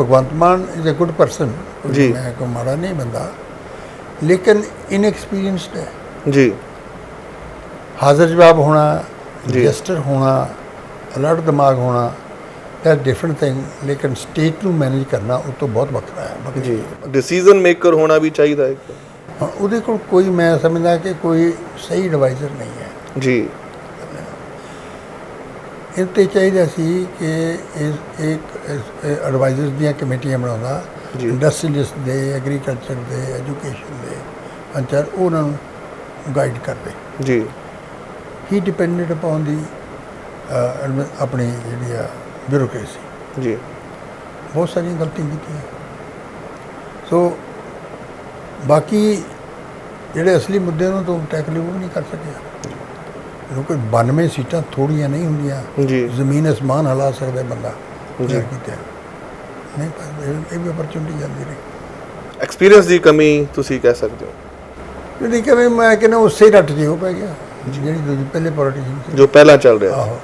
Bhagwant Mann is a good person ji. ਮੈਂ ਕੋ ਮਾੜਾ ਨਹੀਂ ਬੰਦਾ। ਲੇਕਿਨ ਇਨਐਕਸਪੀਰੀਅੰਸਡ ਹੈ। ਜੀ। ਹਾਜ਼ਰ ਜਵਾਬ ਹੋਣਾ। ਰਜਿਸਟਰ ਹੋਣਾ ਅਲਰਟ ਦਿਮਾਗ ਹੋਣਾ ਦੈਟ ਡਿਫਰੈਂਟ ਥਿੰਗ ਲੇਕਿਨ ਸਟੇਟ ਨੂੰ ਮੈਨੇਜ ਕਰਨਾ ਉਹ ਤੋਂ ਬਹੁਤ ਵੱਖਰਾ ਹੈ। ਜੀ। ਡਿਸੀਜਨ ਮੇਕਰ ਹੋਣਾ ਵੀ ਚਾਹੀਦਾ ਹਾਂ, ਉਹਦੇ ਕੋਲ ਕੋਈ ਮੈਂ ਸਮਝਦਾ ਕਿ ਕੋਈ ਸਹੀ ਐਡਵਾਈਜ਼ਰ ਨਹੀਂ ਹੈ। ਜੀ। ਇਹ ਤੇ ਚਾਹੀਦਾ ਸੀ ਕਿ ਇਸ ਇੱਕ ਐਡਵਾਈਜ਼ਰ ਦੀਆਂ ਕਮੇਟੀਆਂ ਬਣਾਉਂਦਾ। ਇੰਡਸਟਰੀਲਿਸਟ ਦੇ ਐਗਰੀਕਲਚਰ ਦੇ ਐਜੂਕੇਸ਼ਨ ਦੇ ਅੰਚਰ ਉਹਨਾਂ ਨੂੰ ਗਾਈਡ ਕਰਦੇ। ਜੀ। ਹੀ ਡਿਪੈਂਡਡ ਅਪਨ ਦੀ ਆਪਣੀ ਜਿਹੜੀ ਆ ਬਿਊਰੋਕ੍ਰੇਸੀ ਜੀ। ਬਹੁਤ ਸਾਰੀਆਂ ਗਲਤੀਆਂ ਕੀਤੀਆਂ। ਸੋ ਬਾਕੀ ਜਿਹੜੇ ਅਸਲੀ ਮੁੱਦੇ ਨੂੰ ਤੋਂ ਟੈਕਲ ਉਹ ਵੀ ਨਹੀਂ ਕਰ ਸਕਿਆ। ਕਿਉਂਕਿ 92 ਸੀਟਾਂ ਥੋੜੀਆਂ ਨਹੀਂ ਹੁੰਦੀਆਂ। ਜੀ। ਜ਼ਮੀਨ ਅਸਮਾਨ ਹਿਲਾ ਸਕਦਾ ਬੰਦਾ ਜੀ। ਕੀਤਾ ਨਹੀਂ ਪਰ ਇਹ- ਵੀ ਅਪਰਚੁਨਿਟੀ ਜਾਂਦੀ ਰਹੀ ਐਕਸਪੀਰੀਅੰਸ ਦੀ ਕਮੀ ਤੁਸੀਂ ਕਹਿ ਸਕਦੇ ਹੋ? ਜਿਹੜੀ ਕਿ ਮੈਂ ਕਹਿੰਦਾ ਉਸੇ ਹੀ ਰੱਟ ਜੇ ਉਹ ਪੈ ਗਿਆ। ਜਿਹੜੀ ਦੂਜੀ ਪਹਿਲੇ ਪੋਲੀਟੀਸ਼ੀਅਨ ਸੀ। ਜੋ ਪਹਿਲਾਂ ਚੱਲ ਰਿਹਾ ਆਹੋ।